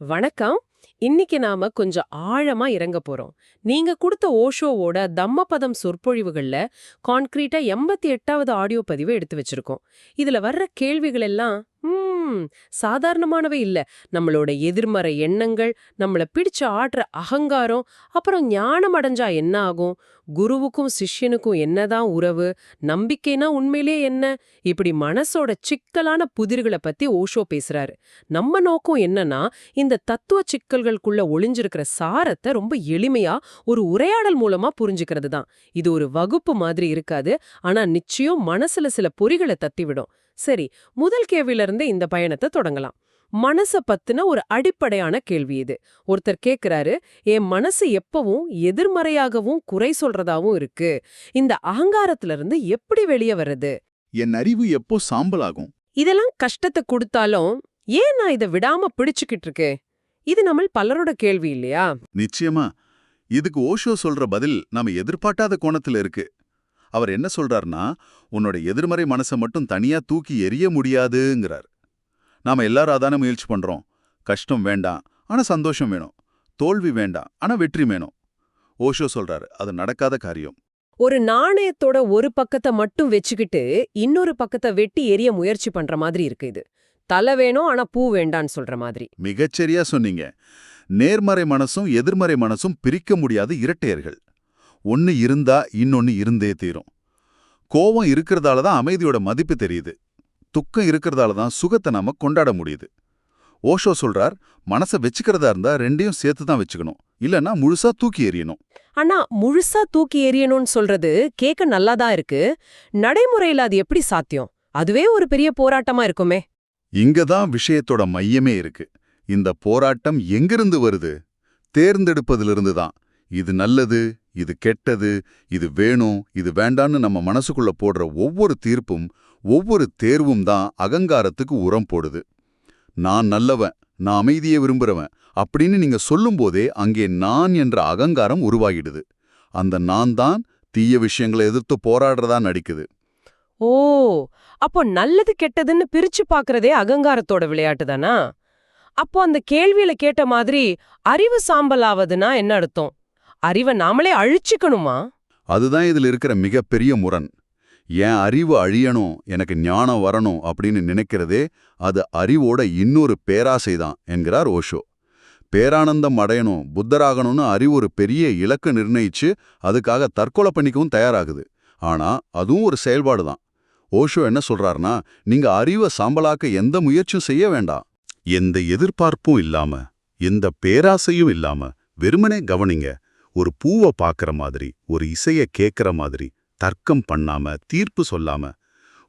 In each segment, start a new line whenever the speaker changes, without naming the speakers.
வணக்கம். இன்னைக்கு நாம கொஞ்சம் ஆழமா இறங்க போறோம். நீங்க கொடுத்த ஓஷோவோட தம்மபதம் சொற்பொழிவுகள்ல கான்கிரீட்டா எண்பத்தி எட்டாவது ஆடியோ பதிவை எடுத்து வச்சிருக்கோம். இதுல வர்ற கேள்விகள் எல்லாம் ம் சாதாரணமானவை இல்ல. நம்மளோட எதிர்மறை எண்ணங்கள் நம்மள பிடிச்ச ஆடுற அகங்காரம் அப்புறம் ஞானம் அடைஞ்சா என்ன ஆகும்? குருவுக்கும் சிஷ்யனுக்கும் என்னதான் உறவு? நம்பிக்கைனா உண்மையிலே என்ன? இப்படி மனசோட சிக்கலான புதிர்களை பத்தி ஓஷோ பேசுறாரு. நம்ம நோக்கம் என்னன்னா இந்த தத்துவ சிக்கல்களுக்குள்ள ஒளிஞ்சிருக்கிற சாரத்தை ரொம்ப எளிமையா ஒரு உரையாடல் மூலமா புரிஞ்சுக்கிறது தான் இது ஒரு வகுப்பு மாதிரி இருக்காது. ஆனா நிச்சயம் மனசுல சில பொறிகளை தத்திவிடும் சரி முதல் கேள்வியில இருந்து இந்த பயணத்தை தொடங்கலாம். மனச பத்தின ஒரு அடிப்படையான கேள்வி இது. ஒருத்தர் கேக்குறாரு என் மனசு எப்பவும் எதிர்மறையாகவும் குறை சொல்றதாவும் இருக்கு. இந்த அகங்காரத்துல இருந்து எப்படி வெளியே வர்றது?
என் அறிவு எப்போ சாம்பலாகும்?
இதெல்லாம் கஷ்டத்தை கொடுத்தாலும் ஏன் நான் இதை விடாம பிடிச்சுக்கிட்டு இருக்கேன் இது நம்ம பலரோட கேள்வி இல்லையா?
நிச்சயமா. இதுக்கு ஓஷோ சொல்ற பதில் நாம எதிர்பார்க்காத கோணத்துல இருக்கு. அவர் என்ன சொல்றாருன்னா உன்னோட எதிர்மறை மனசை மட்டும் தனியா தூக்கி எரிய முடியாதுங்கிறார். நாம எல்லாரும் அதான முயற்சி பண்றோம். கஷ்டம் வேண்டாம். ஆனா சந்தோஷம் வேணும். தோல்வி வேண்டாம். ஆனா வெற்றி வேணும். ஓஷோ சொல்றாரு. அது நடக்காத காரியம்.
ஒரு நாணயத்தோட ஒரு பக்கத்தை மட்டும் வச்சுக்கிட்டு இன்னொரு பக்கத்தை வெட்டி எரிய முயற்சி பண்ற மாதிரி இருக்கு இது. தலை வேணும் ஆனா பூ வேண்டான்னு சொல்ற மாதிரி.
மிகச்சரியா சொன்னீங்க. நேர்மறை மனசும் எதிர்மறை மனசும் பிரிக்க முடியாத இரட்டையர்கள். ஒன்னு இருந்தா இன்னொன்னு இருந்தே தீரும். கோவம் இருக்கிறதால தான் அமைதியோட மதிப்பு தெரியுது. துக்கம் இருக்கிறதால தான் சுகத்தை நாம கொண்டாட முடியுது. ஓஷோ சொல்றார் மனசை வச்சுக்கிறதா இருந்தா ரெண்டையும் சேர்த்து தான் வச்சுக்கணும். இல்லனா முழுசா தூக்கி எறியணும்.
ஆனா முழுசா தூக்கி எறியணும்னு சொல்றது கேட்க நல்லாதான் இருக்கு? நடைமுறையில அது எப்படி சாத்தியம்? அதுவே ஒரு பெரிய போராட்டமா இருக்குமே.
இங்க தான் விஷயத்தோட மையமே இருக்கு. இந்த போராட்டம் எங்கிருந்து வருது? தேர்ந்தெடுப்பதிலிருந்து தான். இது நல்லது இது கெட்டது இது வேணும் இது வேண்டான்னு நம்ம மனசுக்குள்ள போடுற ஒவ்வொரு தீர்ப்பும் ஒவ்வொரு தேர்வும் தான் அகங்காரத்துக்கு உரம் போடுது. நான் நல்லவன் நான் அமைதியை விரும்புறவன் அப்படின்னு நீங்க சொல்லும்போதே அங்கே நான் என்ற அகங்காரம் உருவாகிடுது. அந்த நான் தான் தீய விஷயங்களை எதிர்த்து போராடுறதா நடிக்குது.
ஓ அப்போ நல்லது கெட்டதுன்னு பிரிச்சு பாக்குறதே அகங்காரத்தோட விளையாட்டு தானா? அப்போ அந்த கேள்வியில கேட்ட மாதிரி அறிவு சாம்பல் ஆவதுன்னா என்ன அர்த்தம்? அறிவை நாமளே அழிச்சுக்கணுமா?
அதுதான் இதுல இருக்கிற மிகப்பெரிய முரண். என் அறிவு அழியணும் எனக்கு ஞானம் வரணும் அப்படின்னு நினைக்கிறதே அது அறிவோட இன்னொரு பேராசை தான் என்கிறார் ஓஷோ. பேரானந்தம் அடையணும் புத்தராகணும்னு அறிவு ஒரு பெரிய இலக்கு நிர்ணயிச்சு அதுக்காக தற்கொலை பண்ணிக்கவும் தயாராகுது. ஆனா அதுவும் ஒரு செயல்பாடு தான் ஓஷோ என்ன சொல்றாருன்னா நீங்க அறிவை சாம்பலாக்க எந்த முயற்சியும் செய்ய வேண்டாம். எந்த எதிர்பார்ப்பும் இல்லாம எந்த பேராசையும் இல்லாம வெறுமனே கவனிங்க. ஒரு பூவை பார்க்குற மாதிரி ஒரு இசையை கேட்குற மாதிரி தர்க்கம் பண்ணாம தீர்ப்பு சொல்லாம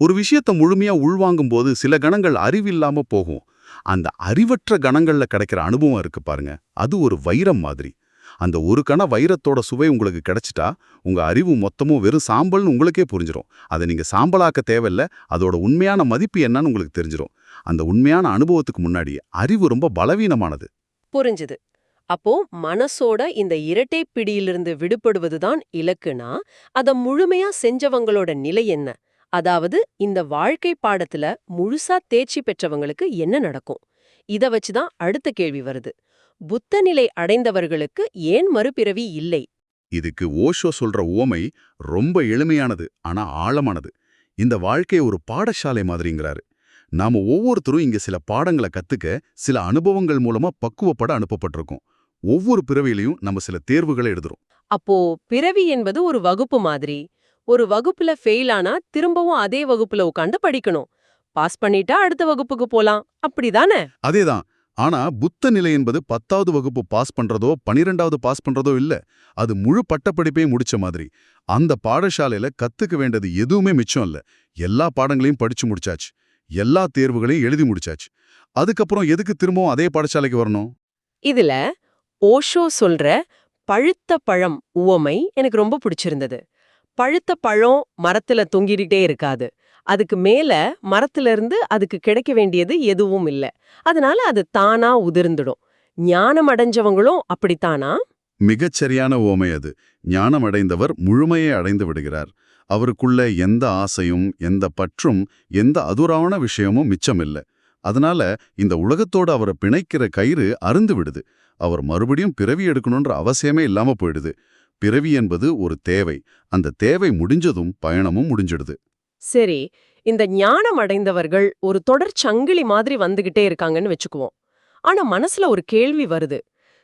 ஒரு விஷயத்த முழுமையா உள்வாங்கும் போது சில கணங்கள் அறிவில்லாம போகும். அந்த அறிவற்ற கணங்கள்ல கிடைக்கிற அனுபவம் இருக்கு பாருங்க. அது ஒரு வைரம் மாதிரி. அந்த ஒரு கண வைரத்தோட சுவை உங்களுக்கு கிடைச்சிட்டா உங்க அறிவு மொத்தமும் வெறும் சாம்பல்னு உங்களுக்கே புரிஞ்சிரும். அதை நீங்க சாம்பலாக்க தேவையில்ல அதோட உண்மையான மதிப்பு என்னன்னு உங்களுக்கு தெரிஞ்சிரும். அந்த உண்மையான அனுபவத்துக்கு முன்னாடி அறிவு ரொம்ப பலவீனமானது.
புரிஞ்சுது. அப்போ மனசோட இந்த இரட்டை பிடியிலிருந்து விடுபடுவதுதான் இலக்குனா அத முழுமையா செஞ்சவங்களோட நிலை என்ன? அதாவது இந்த வாழ்க்கை பாடத்துல முழுசா தேர்ச்சி பெற்றவங்களுக்கு என்ன நடக்கும்? இத வச்சுதான் அடுத்த கேள்வி வருது. புத்த நிலை அடைந்தவர்களுக்கு ஏன் மறுபிறவி இல்லை?
இதுக்கு ஓஷோ சொல்ற ஓமை ரொம்ப எளிமையானது ஆனா ஆழமானது. இந்த வாழ்க்கை ஒரு பாடசாலை மாதிரிங்கிறாரு. நாம ஒவ்வொருத்தரும் இங்க சில பாடங்களை கத்துக்க சில அனுபவங்கள் மூலமா பக்குவப்பட அனுப்பப்பட்டிருக்கோம். ஒவ்வொரு பிறவிலையும் நம்ம சில தேர்வுகளை எழுதுறோம்.
அப்போ பிறவி என்பது ஒரு வகுப்பு மாதிரி. ஒரு வகுப்புல ஃபெயில் ஆனா திரும்பவும் அதே வகுப்புல உட்காந்து படிக்கணும். பாஸ் பண்ணிட்டா அடுத்த வகுப்புக்கு போலாம். அப்படிதானே?
அதேதான். ஆனா புத்த நிலை என்பது பத்தாவது வகுப்பு பாஸ் பண்றதோ பனிரெண்டாவது பாஸ் பண்றதோ இல்ல. அது முழு பட்டப்படிப்பையும் முடிச்ச மாதிரி. அந்த பாடசாலையில கத்துக்க வேண்டியது எதுவுமே மிச்சம் இல்ல. எல்லா பாடங்களையும் படிச்சு முடிச்சாச்சு. எல்லா தேர்வுகளையும் எழுதி முடிச்சாச்சு. அதுக்கப்புறம் எதுக்கு திரும்பவும் அதே பாடசாலைக்கு வரணும்?
இதுல ஓஷோ சொல்ற பழுத்த பழம் உவமை எனக்கு ரொம்ப பிடிச்சிருந்தது. பழுத்த பழம் மரத்துல தொங்கிக்கிட்டே இருக்காது. அதுக்கு மேல மரத்துல இருந்து அதுக்கு கிடைக்க வேண்டியது எதுவும் இல்ல. அதனால அது தானா உதிர்ந்துடும். ஞானம் அடைஞ்சவங்களும் அப்படித்தானா?
மிகச்சரியான ஓமை அது. ஞானம் அடைந்தவர் முழுமையை அடைந்து விடுகிறார். அவருக்குள்ள எந்த ஆசையும் எந்த பற்றும் எந்த அதுரான விஷயமும் மிச்சமில்ல. அதனால இந்த உலகத்தோட அவரை பிணைக்கிற கயிறு அருந்து விடுது. அவர் மறுபடியும் பிறவி எடுக்கணுன்ற அவசியமே இல்லாம போயிடுது. பிறவி என்பது ஒரு தேவை. அந்த தேவை முடிஞ்சதும் பயணமும் முடிஞ்சிடுது.
சரி இந்த ஞானம் அடைந்தவர்கள் ஒரு தொடர் சங்கிலி மாதிரி வந்துகிட்டே இருக்காங்கன்னு வச்சுக்குவோம். ஆனா மனசுல ஒரு கேள்வி வருது.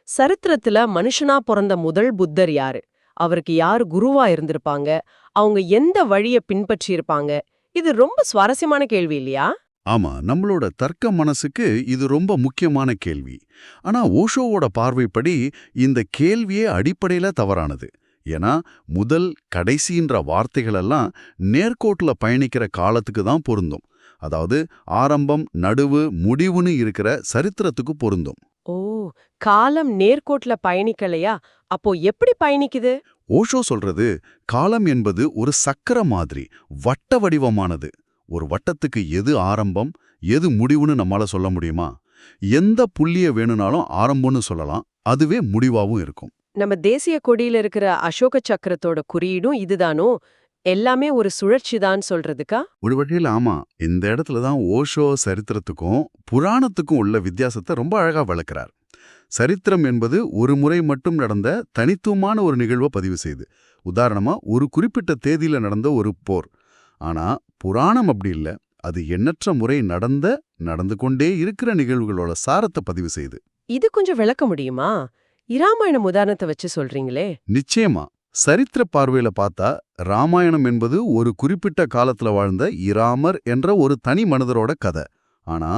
சரித்திரத்துல மனுஷனா பிறந்த முதல் புத்தர் யாரு? அவருக்கு யார் குருவா இருந்திருப்பாங்க? அவங்க எந்த வழிய பின்பற்றியிருப்பாங்க? இது ரொம்ப சுவாரஸ்யமான கேள்வி இல்லையா?
ஆமா நம்மளோட தர்க்க மனசுக்கு இது ரொம்ப முக்கியமான கேள்வி. ஆனா ஓஷோவோட பார்வைப்படி இந்த கேள்வியே அடிப்படையில தவறானது. ஏன்னா முதல் கடைசின்ற வார்த்தைகளெல்லாம் நேர்கோட்டுல பயணிக்கிற காலத்துக்கு தான் பொருந்தும். அதாவது ஆரம்பம் நடுவு முடிவுன்னு இருக்கிற சரித்திரத்துக்கு பொருந்தும்.
ஓ காலம் நேர்கோட்ல பயணிக்கலையா? அப்போ எப்படி பயணிக்குது?
ஓஷோ சொல்றது காலம் என்பது ஒரு சக்கர மாதிரி வட்ட வடிவமானது. ஒரு வட்டத்துக்கு எது ஆரம்பம் எது முடிவுன்னு நம்மால சொல்ல முடியுமா? எந்த புள்ளிய வேணும்னாலும் ஆரம்பம்னு சொல்லலாம். அதுவே முடிவாவும் இருக்கும்.
நம்ம தேசிய கொடியில இருக்கிற அசோக சக்கரத்தோட குறியீடும் இதுதானோ? எல்லாமே ஒரு சுழற்சி தான் சொல்றதுக்கா?
ஒரு வகையில் ஆமா. இந்த இடத்துல தான் ஓஷோ சரித்திரத்துக்கும் புராணத்துக்கும் உள்ள வித்தியாசத்தை ரொம்ப அழகா விளக்குறார். சரித்திரம் என்பது ஒரு முறை மட்டும் நடந்த தனித்துவமான ஒரு நிகழ்வை பதிவு செய்யுது உதாரணமா ஒரு குறிப்பிட்ட தேதியில நடந்த ஒரு போர். ஆனா புராணம் அப்படி இல்ல. அது எண்ணற்ற முறை நடந்த நடந்து கொண்டே இருக்கிற நிகழ்வுகளோட சாரத்தை பதிவு செய்யுது
இது கொஞ்சம் விளக்க முடியுமா? இராமாயணம் உதாரணத்தை வச்சு சொல்றீங்களே.
நிச்சயமா. சரித்திர பார்வையில பார்த்தா ராமாயணம் என்பது ஒரு குறிப்பிட்ட காலத்துல வாழ்ந்த இராமர் என்ற ஒரு தனி மனிதரோட கதை. ஆனா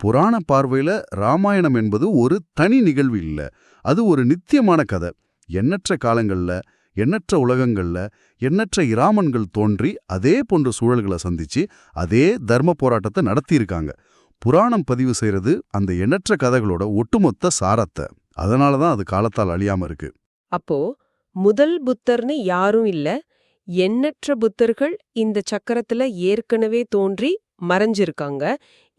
புராண பார்வையில ராமாயணம் என்பது ஒரு தனி நிகழ்வு இல்ல. அது ஒரு நித்தியமான கதை. எண்ணற்ற காலங்கள்ல எண்ணற்ற உலகங்கள்ல எண்ணற்ற இராமன்கள் தோன்றி அதே போன்ற சூழல்களை சந்திச்சு அதே தர்ம போராட்டத்தை நடத்தியிருக்காங்க. புராணம் பதிவு செய்யறது அந்த எண்ணற்ற கதைகளோட ஒட்டுமொத்த சாரத்தை. அதனால தான் அது காலத்தால் அழியாம இருக்கு.
அப்போ முதல் புத்தர்னு யாரும் இல்ல எண்ணற்ற புத்தர்கள் இந்த சக்கரத்துல ஏற்கனவே தோன்றி மறைஞ்சிருக்காங்க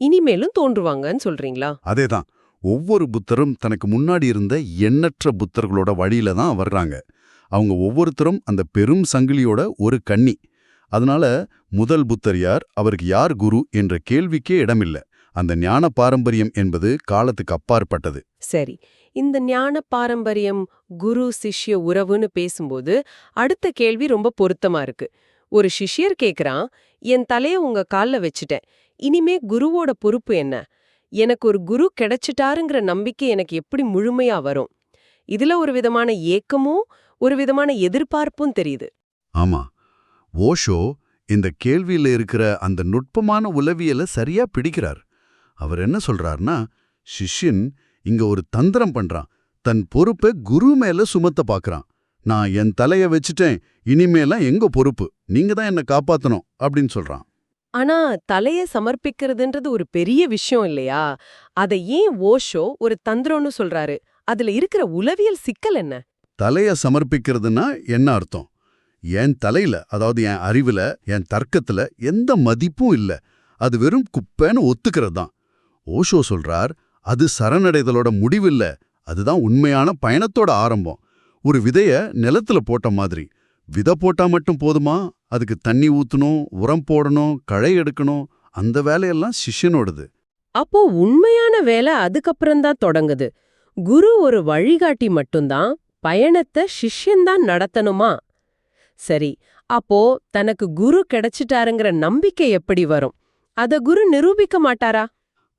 இனிமேலும் தோன்றுவாங்கன்னு சொல்றீங்களா?
அதேதான். ஒவ்வொரு புத்தரும் தனக்கு முன்னாடி இருந்த எண்ணற்ற புத்தர்களோட வழியில தான் வர்றாங்க. அவங்க ஒவ்வொருத்தரும் அந்த பெரும் சங்கிலியோட ஒரு கன்னி. அதனால முதல் புத்தர் யார் அவருக்கு யார் குரு என்ற கேள்விக்கே இடமில்ல. அந்த ஞான பாரம்பரியம் என்பது காலத்துக்கு அப்பாற்பட்டது.
சரி இந்த ஞான பாரம்பரியம் குரு சிஷ்ய உறவுன்னு பேசும்போது அடுத்த கேள்வி ரொம்ப பொருத்தமா இருக்கு. ஒரு சிஷ்யர் கேக்குறான் என் தலைய உங்க கால்ல வச்சுட்டேன். இனிமே குருவோட பொறுப்பு என்ன? எனக்கு ஒரு குரு கிடைச்சிட்டாருங்கிற நம்பிக்கை எனக்கு எப்படி முழுமையா வரும்? இதுல ஒரு விதமான ஏக்கமும் ஒரு விதமான எதிர்பார்ப்பும் தெரியுது.
ஆமா. ஓஷோ இந்த கேள்வியில இருக்கிற அந்த நுட்பமான உளவியலை சரியா பிடிக்கிறார். அவர் என்ன சொல்றார்னா சிஷ்யன் இங்க ஒரு தந்திரம் பண்றான். தன் பொறுப்பை குரு மேல சுமத்த பாக்குறான். நான் என் தலைய வச்சுட்டேன் இனிமேலாம் எங்க பொறுப்பு? நீங்க தான் என்ன காப்பாத்தணும் அப்படின்னு சொல்றான்.
ஆனா தலைய சமர்ப்பிக்கிறதுன்றது ஒரு பெரிய விஷயம் இல்லையா? அதை ஏன் ஓஷோ ஒரு தந்திரம்னு சொல்றாரு? அதுல இருக்கிற உளவியல் சிக்கல் என்ன?
தலைய சமர்ப்பிக்கிறதுனா என்ன அர்த்தம்? என் தலையில அதாவது என் அறிவுல என் தர்க்கத்துல எந்த மதிப்பும் இல்ல. அது வெறும் குப்பைன்னு ஒத்துக்கிறது தான். ஓஷோ சொல்றார் அது சரணடைதலோட முடிவில்ல அதுதான் உண்மையான பயணத்தோட ஆரம்பம். ஒரு விதைய நிலத்துல போட்ட மாதிரி. விதை போட்டா மட்டும் போதுமா? அதுக்கு தண்ணி ஊத்தணும் உரம் போடணும் களை எடுக்கணும். அந்த வேலையெல்லாம் சிஷ்யனோடது.
அப்போ உண்மையான வேலை அதுக்கப்புறம்தான் தொடங்குது. குரு ஒரு வழிகாட்டி மட்டும்தான் பயணத்தை சிஷ்யன்தான் நடத்தணுமா? சரி அப்போ தனக்கு குரு கிடைச்சிட்டாருங்கிற நம்பிக்கை எப்படி வரும்? அத குரு நிரூபிக்க மாட்டாரா?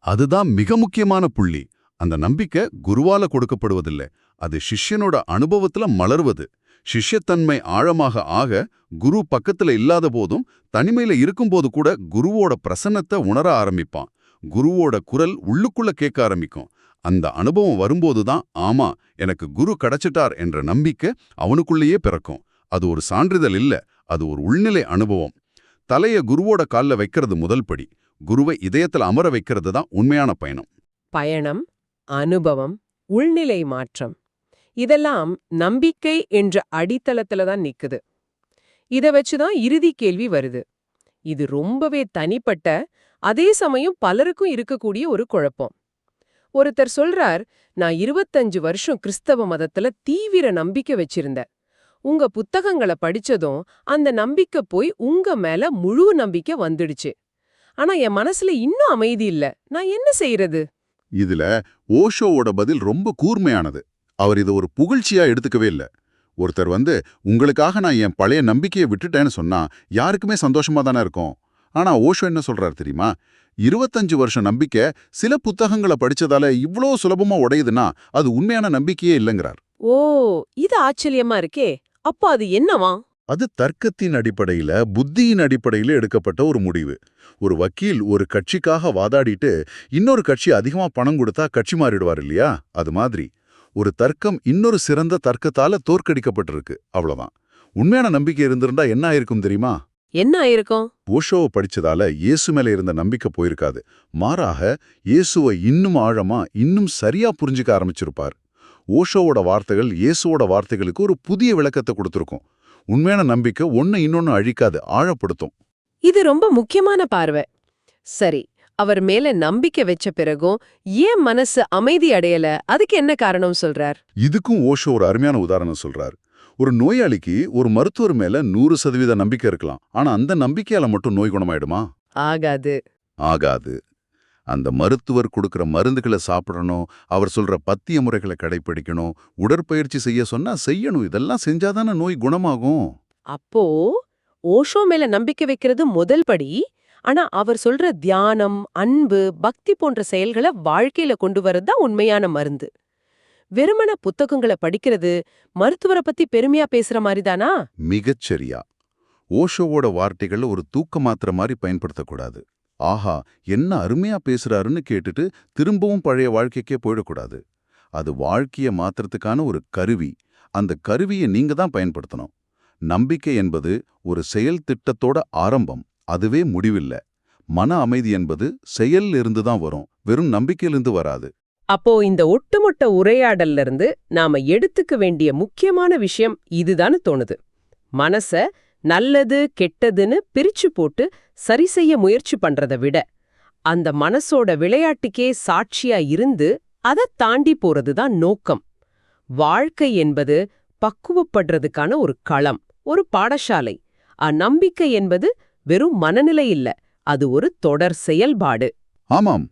அதுதான் மிக முக்கியமான புள்ளி. அந்த நம்பிக்கை குருவால கொடுக்கப்படுவதில்லை. அது சிஷ்யனோட அனுபவத்துல மலர்வது. சிஷ்யத்தன்மை ஆழமாக ஆக குரு பக்கத்துல இல்லாத போதும் தனிமையில இருக்கும்போது கூட குருவோட பிரசன்னத்தை உணர ஆரம்பிப்பான். குருவோட குரல் உள்ளுக்குள்ள கேட்க ஆரம்பிக்கும். அந்த அனுபவம் வரும்போது தான் ஆமா எனக்கு குரு கிடைச்சிட்டார் என்ற நம்பிக்கை அவனுக்குள்ளேயே பிறக்கும். அது ஒரு சான்றிதழ் இல்ல அது ஒரு உள்நிலை அனுபவம். தலைய குருவோட கால்ல வைக்கிறது முதல் படி. குருவை இதயத்துல அமர வைக்கிறது தான் உண்மையான பயணம்.
பயணம் அனுபவம் உள்நிலை மாற்றம். இதெல்லாம் நம்பிக்கை என்ற அடித்தளத்துல தான் நிக்குது. இத வச்சுதான் இறுதி கேள்வி வருது. இது ரொம்பவே தனிப்பட்ட அதே சமயம் பலருக்கும் இருக்கக்கூடிய ஒரு குழப்பம். ஒருத்தர் சொல்றார் நான் இருபத்தஞ்சு வருஷம் கிறிஸ்தவ மதத்துல தீவிர நம்பிக்கை வச்சிருந்தேன். உங்க புத்தகங்களை படிச்சதும் அந்த நம்பிக்கை போய் உங்க மேல முழு நம்பிக்கை வந்துடுச்சு. ஆனா என் மனசுல இன்னும் அமைதி இல்ல. நான் என்ன செய்யறது
இதுல ஓஷோவோட பதில் ரொம்ப கூர்மையானது. அவர் இதை ஒரு புகழ்ச்சியா எடுத்துக்கவே இல்ல. ஒருத்தர் வந்து உங்களுக்காக நான் என் பழைய நம்பிக்கையை விட்டுட்டேன்னு சொன்னா யாருக்குமே சந்தோஷமா தானே இருக்கும்? ஆனா ஓஷோ என்ன சொல்றாரு தெரியுமா? இருபத்தஞ்சு வருஷம் நம்பிக்கை சில புத்தகங்களை படிச்சதால இவ்ளோ சுலபமா உடையுதுன்னா அது உண்மையான நம்பிக்கையே இல்லைங்கிறார்.
ஓ இது ஆச்சரியமா இருக்கே. அப்போ அது என்னவா?
அது தர்க்கத்தின் அடிப்படையில புத்தியின் அடிப்படையில எடுக்கப்பட்ட ஒரு முடிவு. ஒரு வக்கீல் ஒரு கட்சிக்காக வாதாடிட்டு இன்னொரு கட்சி அதிகமா பணம் கொடுத்தா கட்சி மாறிடுவார் இல்லையா? அது மாதிரி. ஒரு தர்க்கம் இன்னொரு சிறந்த தர்க்கத்தால தோற்கடிக்கப்பட்டிருக்கு அவ்வளவுதான். உண்மையான நம்பிக்கை இருந்திருந்தா என்ன ஆயிருக்கும் தெரியுமா?
என்ன ஆயிருக்கும்?
ஓஷோவை படிச்சதால இயேசு மேல இருந்த நம்பிக்கை போயிருக்காது. மாறாக இயேசுவை இன்னும் ஆழமா இன்னும் சரியா புரிஞ்சுக்க ஆரம்பிச்சிருப்பார். ஓஷோவோட வார்த்தைகள் இயேசுவோட வார்த்தைகளுக்கு ஒரு புதிய விளக்கத்தை கொடுத்திருக்கும். உண்மையான நம்பிக்கை ஒன்னு இன்னொன்னு அழிக்காது ஆழப்படுத்தும்.
இது ரொம்ப முக்கியமான பார்வை. சரி அவர் மேல நம்பிக்கை வச்ச பிறகும் ஏன் மனசு அமைதி அடையல? அதுக்கு என்ன காரணம் சொல்றார்?
இதுக்கும் ஓஷோ ஒரு அருமையான உதாரணம் சொல்றார். ஒரு நோயாளிக்கு ஒரு மருத்துவர் மேல நூறு சதவீத நம்பிக்கை இருக்கலாம். ஆனா அந்த நம்பிக்கையால மட்டும் நோய் குணமாயிடுமா?
ஆகாது.
ஆகாது. அந்த மருத்துவர் கொடுக்கிற மருந்துகளை சாப்பிடணும் அவர் சொல்ற பத்திய முறைகளை கடைப்பிடிக்கணும் உடற்பயிற்சி செய்ய சொன்னா செய்யணும் இதெல்லாம் செஞ்சாதானே நோய் குணமாகும்.
அப்போ ஓஷோ மேல நம்பிக்கை வைக்கிறது முதல் படி ஆனா அவர் சொல்ற தியானம் அன்பு பக்தி போன்ற செயல்களை வாழ்க்கையில கொண்டு வரதுதான் உண்மையான மருந்து. வெறுமன புத்தகங்களை படிக்கிறது மருத்துவரை பத்தி பெருமையா பேசுற மாதிரிதானா
மிகச் சரியா ஓஷோவோட வார்த்தைகள் ஒரு தூக்க மாத்திர மாதிரி பயன்படுத்தக்கூடாது ஆஹா என்ன அருமையா பேசுறாருன்னு கேட்டுட்டு திரும்பவும் பழைய வாழ்க்கைக்கே போயிடக்கூடாது. அது வாழ்க்கைய மாத்துறதுக்கான ஒரு கருவி. அந்த கருவியை நீங்க தான் பயன்படுத்தணும். நம்பிக்கை என்பது ஒரு செயல் திட்டத்தோட ஆரம்பம். அதுவே முடிவில்ல. மன அமைதி என்பது செயல்ல இருந்து தான் வரும். வெறும் நம்பிக்கையிலிருந்து வராது.
அப்போ இந்த ஒட்டுமொட்ட உரையாடல்ல இருந்து நாம எடுத்துக்க வேண்டிய முக்கியமான விஷயம் இதுதான் தோணுது. மனச நல்லது கெட்டதுன்னு பிரிச்சு போட்டு சரி செய்ய முயற்சி பண்றத விட அந்த மனசோட விளையாட்டுக்கே சாட்சியா இருந்து அதை தாண்டி போறதுதான் நோக்கம். வாழ்க்கை என்பது பக்குவப்படுறதுக்கான ஒரு களம் ஒரு பாடசாலை. அந்நம்பிக்கை என்பது வெறும் மனநிலை இல்ல அது ஒரு தொடர் செயல்பாடு.
ஆமாம்.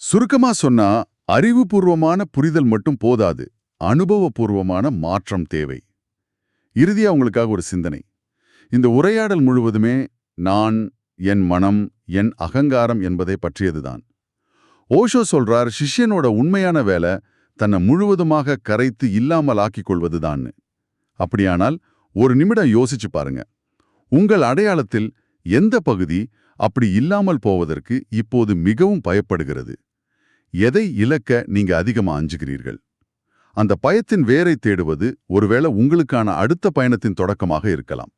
சுருக்கமா சொன்னா அறிவுபூர்வமான புரிதல் மட்டும் போதாது அனுபவபூர்வமான மாற்றம் தேவை. இறுதியா உங்களுக்காக ஒரு சிந்தனை. இந்த உரையாடல் முழுவதுமே நான் என் மனம் என் அகங்காரம் என்பதை பற்றியதுதான். ஓஷோ சொல்றார் சிஷ்யனோட உண்மையான வேலை தன்னை முழுவதுமாக கரைத்து இல்லாமல் ஆக்கிக் கொள்வதுதான்னு. அப்படியானால் ஒரு நிமிடம் யோசிச்சு பாருங்க. உங்கள் அடையாளத்தில் எந்த பகுதி அப்படி இல்லாமல் போவதற்கு இப்போது மிகவும் பயப்படுகிறது? எதை இழக்க நீங்க அதிகமா அஞ்சுகிறீர்கள்? அந்த பயத்தின் வேரை தேடுவது ஒருவேளை உங்களுக்கான அடுத்த பயணத்தின் தொடக்கமாக இருக்கலாம்.